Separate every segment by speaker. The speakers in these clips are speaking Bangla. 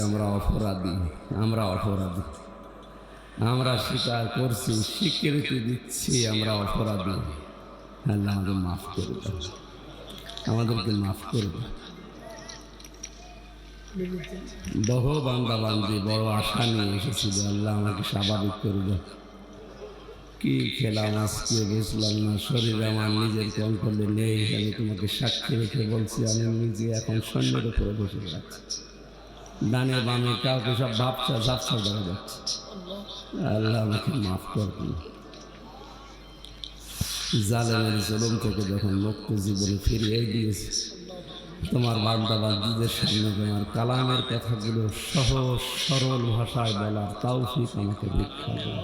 Speaker 1: আমরা অপরাধী আমরা অপরাধী। আমরা স্বীকার করছি, স্বীকৃতি দিচ্ছি, আমরা অপরাধী। আল্লাহ আমাদের মাফ করে দাও। আমাদেরকে মাফ করে দাও। বহু বান্দা বান্দি বড় আশা নিয়ে এসেছিল আল্লাহ আমাকে স্বাভাবিক করে দাও। কি খেলাম, আজকে বুঝলাম না, শরীর আমার নিজের কন্ট্রোলে নেই, আমি তোমাকে সাক্ষী রেখে বলছি, আমি নিজে এখন সৈন্যের উপরে বসে যাচ্ছি ডানে বামে কাউকে সব ভাবছা, ঝাপসা দেখা যাচ্ছে আল্লাহ আমাকে মাফ করবেন জালেমের জলম থেকে যখন মুক্ত জীবনে ফিরিয়ে দিয়েছে, তোমার বান্দা বান্দিদের সামনে তোমার কালামের কথাগুলো সহজ, সরল ভাষায় বলার তৌফিক আমাকে ভিক্ষা দেয়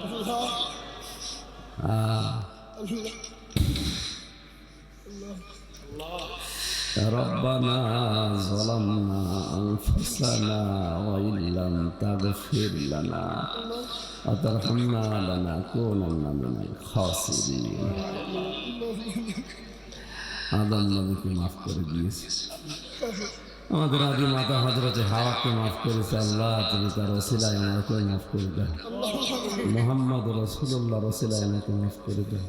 Speaker 1: ربنا ظلمنا أنفسنا وإن لم تغفر لنا وترحمنا لنكونن من الخاسرين আদম নবীকে মাফ করে দিয়েছে আমাদের আদি মাতা হজরতে হাওয়াকে মাফ করেছে আল্লাহ তুমি তার রসিলায় আমাকে মাফ করে দাও মোহাম্মদ রসুল্লাহ রসিলায় আমাকে মাফ করে দাও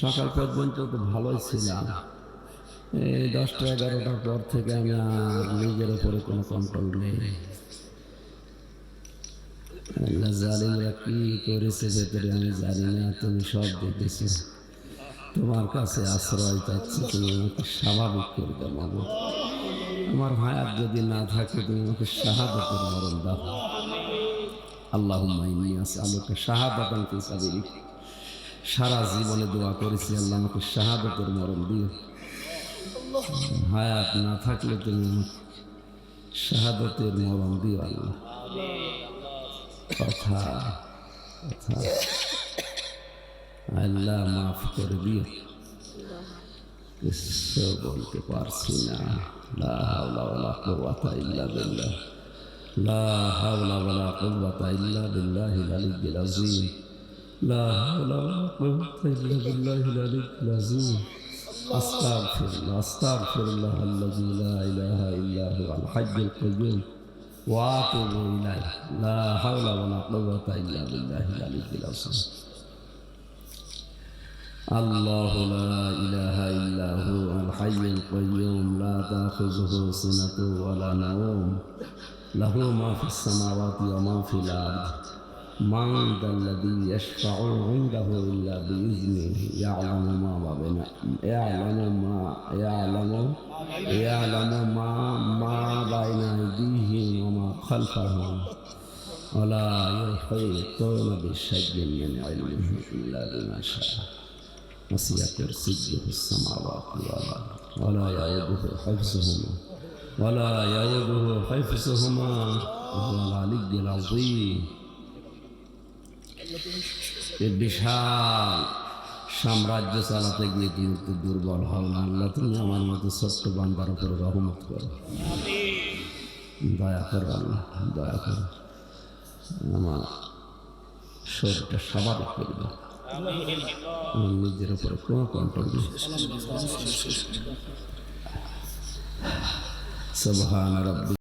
Speaker 1: সকাল পর্যন্ত তো ভালোই ছিলাম এই দশটা এগারোটার পর থেকে আমি আর নিজের উপরে কোনো কন্ট্রোল নেই। আল্লাহ কি করেছে ভেতরে আমি জানি না, তুমি সব দেখেছ। তোমার কাছে আশ্রয় চাচ্ছি, তুমি আমাকে স্বাভাবিক করে দাও আমার হায়াত যদি না থাকে, তুমি আমাকে শাহাদতের মরণ দাও। আল্লাহ আলোকে সাবিলিক। সারা জীবনে দোয়া করেছি, আল্লাহ আমাকে শাহাদতের মরণ দিও। হায়াত না থাকলে তুমি আমাকে শাহাদতের মরণ দিও আল্লাহ কথা কথা আল্লাহ মাফ করে দিও কিছু বলতে পারছি না লা হাওলা ওয়ালা কুওয়াতা ইল্লা বিল্লাহ লা হাওলা ওয়ালা কুওয়াতা ইল্লা বিল্লাহিল আলিয়্যিল আযীম লা হাওলা ওয়ালা কুওয়াতা ইল্লা বিল্লাহিল আলিয়্যিল আযীম أستغفر الله أستغفر الله الذي لا إله إلا هو الحج القيوم وأتوب إليه. لا حول ولا قوة إلا بالله العلي العظيم. الله لا إله إلا هو الحي القيوم لا تأخذه سنة ولا نوم. له ما في السماوات وما في الأرض. من ذا الذي يشفع عنده إلا بإذنه؟ يعلم ما بين يعلم ما يعلم يعلم ما ما بين أيديهم وما خلفهم. ولا يحيطون بشيء من علمه إلا بما شاء. وسع كرسيه السماوات والأرض. ولا يئوده حفظهما ولا يئوده حفظهما. وهو العلي العظيم. বিশাল সাম্রাজ্য চালাতে গিয়ে তুমি তো দুর্বল হও না আল্লাহ, তুমি আমার মতো ছোট্ট বান্দার উপরে রহমত করো। দয়া করো আল্লাহ, দয়া করো। আমার শরীরটা স্বাভাবিক করে দাও। আমার নিজের উপরে কোনো কন্ট্রোল নেই। রাব্বি